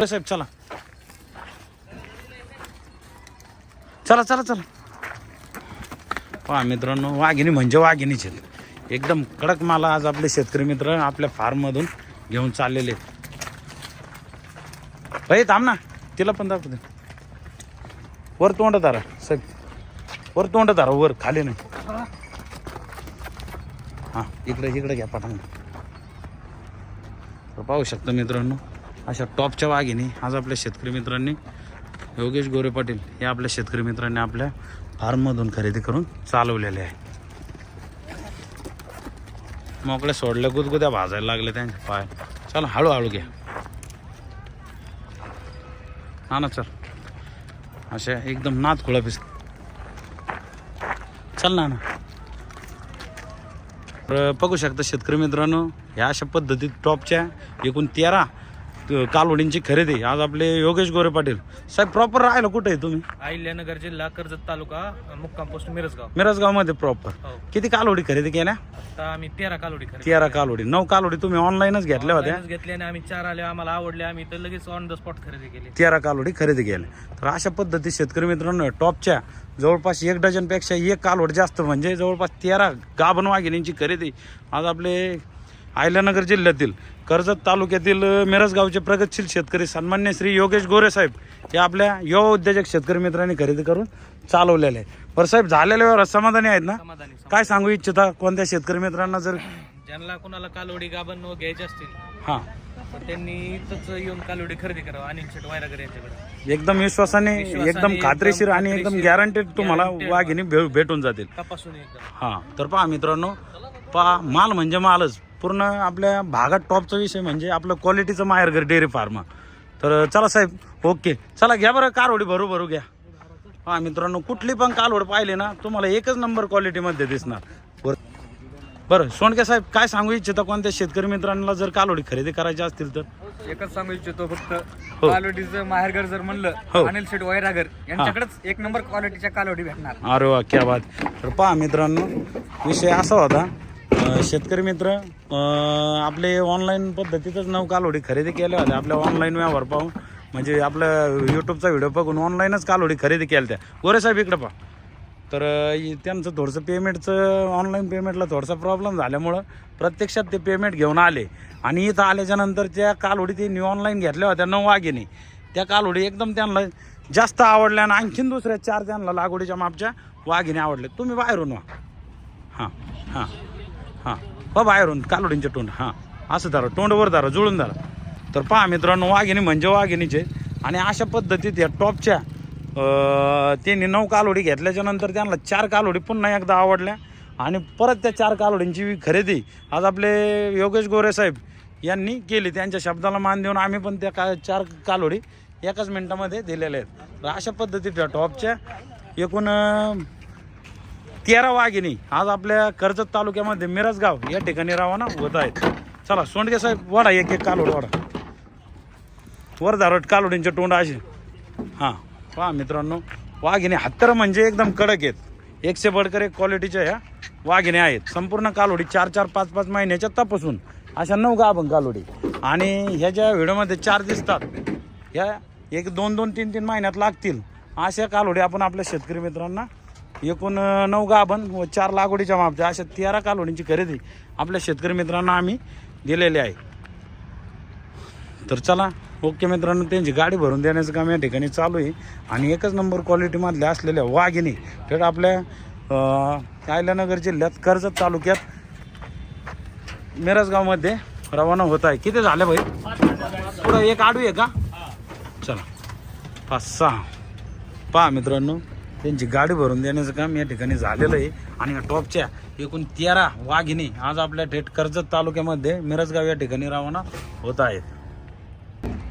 बरं साहेब चला. चला चला चला. पहा मित्रांनो वाघिणी म्हणजे वाघिणीच आहेत. एकदम कडक माला आज आपले शेतकरी मित्र आपल्या फार्ममधून घेऊन चाललेले आहेत. थांब ना. तिला पण दाखवते. वर तोंड तारा साहेब. वर तोंड तारा वर खाली नाही. हां इकडे इकडे घ्या पाठांना पाहू शकता मित्रांनो अशा टॉपच्या वाघिणी. आज आपल्या शेतकरी मित्रांनी योगेश गोरे पाटील हे आपल्या शेतकरी मित्रांनी आपल्या फार्ममधून खरेदी करून चालवलेले आहे. मोकळ्या सोडल्या गुदगुद्या भाजायला लागले त्यांचे पाय. चला हळूहळू घ्या. हा ना चल. अशा एकदम नात खुळा पिस चल ना ना. बघू शकता शेतकरी मित्रांनो ह्या अशा पद्धतीत टॉपच्या एकूण तेरा कालवडींची खरेदी. आज आपले योगेश गोरे पाटील. साहेब प्रॉपर राहिलं कुठे आहे तुम्ही? अहिल्यानगर जिल्हा कर्जत तालुका मुक्काम पोस्ट मिरजगाव. मिरजगावमध्ये प्रॉपर हो. किती कालवडी खरेदी केल्या? आता आम्ही तेरा कालोडी खरेदी तेरा कालवडी नऊ कालवडी तुम्ही ऑनलाईनच घेतल्या होत्या. Onlineच घेतले आणि आम्ही चार आले आम्हाला आवडले आम्ही तर लगेच ऑन द स्पॉट खरेदी केली. तेरा कालवडी खरेदी केल्या. तर अशा पद्धती शेतकरी मित्रांनो टॉपच्या जवळपास एक डझनपेक्षा एक कालवड जास्त म्हणजे जवळपास तेरा गाभण वाघिणींची खरेदी. आज आपले आयल्यानगर जिल्ह्यातील कर्जत तालुक्यातील मिरजगावचे प्रगतशील शेतकरी सन्मान्य श्री योगेश गोरे साहेब हे आपल्या युवा उद्योजक शेतकरी मित्रांनी खरेदी करून चालवलेले आहे बरं साहेब झालेल्या व्यवहारात समाधानी आहेत ना? समाधानी समाधानी. काय सांगू इच्छिता? कोणत्या शेतकरी मित्रांना जर ज्यांना कोणाला कालोडी गाभण व घ्यायचे असतील हां. तर त्यांनी इथंच येऊन कालोडी खरेदी करावं अनिल शेट वायरागर यांच्याकडे. एकदम विश्वासाने विश्वासाने, एकदम खात्रीशीर आणि एकदम खात्रीशीर, गॅरंटेड तुम्हाला guaranteed. वाघिणी भे- भेटून जातील. तपासून एकदम हां. तर पहा मित्रांनो पहा माल म्हणजे मालच. पूर्ण आपल्या भागात टॉपचा विषय म्हणजे आपलं क्वालिटीचं माहेरघर डेअरी फार्म तर चला साहेब ओके चला घ्या बरं कारवडी भरू भरू घ्या. हा मित्रांनो कुठली पण कालवड पाहिली ना तुम्हाला एकच नंबर क्वालिटीमध्ये दिसणार. वर बरं सोनके साहेब काय सांगू इच्छिता कोणत्या शेतकरी मित्रांना जर कालवडी खरेदी करायची असतील तर? एकच सांगू इच्छितो फक्त हो. कालोडीचं माहेरघर जर म्हणलं हो. अनिल शेट वैरागर यांच्याकडेच एक नंबर क्वालिटीच्या कालोडी भेटणार. अरे वा क्या बात. तर पहा मित्रांनो विषय असा होता शेतकरी मित्र आपले ऑनलाईन पद्धतीतच नऊ कालोडी खरेदी केल्या होत्या. आपल्या ऑनलाईन व्यवहार पाहून म्हणजे आपल्या यूट्यूबचा व्हिडिओ बघून ऑनलाईनच कालोडी खरेदी केल्या त्या गोरे साहेब इकडं पहा. तर त्यांचं थोडंसं पेमेंटचं ऑनलाईन पेमेंटला थोडासा प्रॉब्लेम झाल्यामुळं प्रत्यक्षात ते पेमेंट घेऊन आले. आणि इथं आल्याच्यानंतर त्या ते त्यांनी ऑनलाईन घेतल्या होत्या नऊ वाघिणी. त्या कालोडी एकदम त्यांना जास्त आवडल्या आणि आणखीन दुसऱ्या चार त्यांना लागवडीच्या मापच्या वाघिणी आवडल्या. तुम्ही बाहेरून व्हा हां हां. हां. ब बाहेरून कालोडींचे तोंड. हां. असं धरा तोंडवर धरा जुळून धरा. तर पहा मित्रांनो वाघिणी म्हणजे वाघिणीचे. आणि अशा पद्धतीत या टॉपच्या त्यांनी नऊ कालोडी घेतल्याच्या नंतर त्यांना चार कालोडी पुन्हा एकदा आवडल्या. आणि परत त्या चार कालोडींची खरेदी आज आपले योगेश गोरे साहेब यांनी केली. त्यांच्या शब्दाला मान देऊन आम्ही पण त्या का चार कालोडी एकाच मिनटामध्ये दिलेल्या आहेत. तर अशा पद्धतीत या टॉपच्या एकूण तेरा वाघिणी. आज आपल्या कर्जत तालुक्यामध्ये मिरजगाव या ठिकाणी रवाना होत आहेत. चला सोंडगे साहेब वाडा एक एक कालोड वडा. वर धारट कालोडींचे तोंड असे. हां पहा मित्रांनो वाघिणी हत्तर म्हणजे एकदम कडक आहेत. एकशे बडकर एक क्वालिटीच्या ह्या वाघिणी आहेत. संपूर्ण कालोडी चार चार पाच पाच महिन्याच्या तपासून अशा नऊ गाभण कालोडी. आणि ह्या ज्या व्हिडिओमध्ये चार दिसतात ह्या एक दोन दोन तीन तीन महिन्यात लागतील. अशा कालोडी आपण आपल्या शेतकरी मित्रांना एकूण नऊ गाभण व चार लागवडीच्या मापच्या अशा तेरा कालोडींची खरेदी आपल्या शेतकरी मित्रांना आम्ही दिलेली आहे. तर चला ओके मित्रांनो त्यांची गाडी भरून देण्याचं काम या ठिकाणी चालू आहे. आणि एकच नंबर क्वालिटीमधल्या असलेल्या वाघिणी थेट आपल्या आयल्यानगर जिल्ह्यात कर्जत तालुक्यात मिरजगावमध्ये रवाना होत आहे. किती झाले भाई? पुढं एक आडू आहे का? चला पाच सहा. पहा मित्रांनो त्यांची गाडी भरून देण्याचं काम या ठिकाणी झालेलं आहे. आणि या टॉपच्या एकूण तेरा वाघिणी आज आपल्या थेट कर्जत तालुक्यामध्ये मिरजगाव या ठिकाणी रवाना होत आहेत.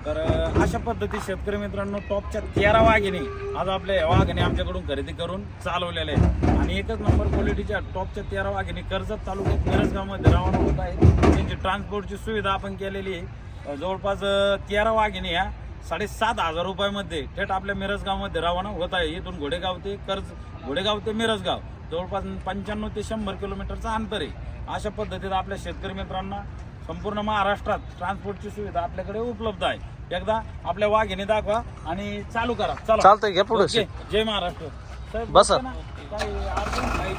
तर अशा पद्धती शेतकरी मित्रांनो टॉपच्या तेरा वाघिणी आज आपल्या या वाघिणी आमच्याकडून खरेदी करून चालवलेल्या आहेत. आणि एकच नंबर क्वालिटीच्या टॉपच्या तेरा वाघिणी कर्जत तालुक्यात मिरजगावमध्ये रवाना होत आहेत. त्यांची ट्रान्सपोर्टची सुविधा आपण केलेली आहे. जवळपास तेरा वाघिणी ह्या साडेसात हजार रुपयामध्ये थेट आपल्या मिरजगावमध्ये रवाना होत आहे इथून घोडेगाव ते कर्ज घोडेगाव ते मिरजगाव जवळपास पंच्याण्णव ते शंभर किलोमीटरचं अंतर आहे अशा पद्धतीत आपल्या शेतकरी मित्रांना संपूर्ण महाराष्ट्रात ट्रान्सपोर्टची सुविधा आपल्याकडे उपलब्ध आहे एकदा आपल्या वाघिणी दाखवा आणि चालू करा चला चालतंय घ्या पुढे ओके. जय महाराष्ट्र साहेब, बसा. ना? काही अडचण? नाही.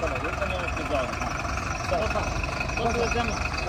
चला, व्यवस्थित जाऊ. चला, बसा. बसू द्या त्यांना.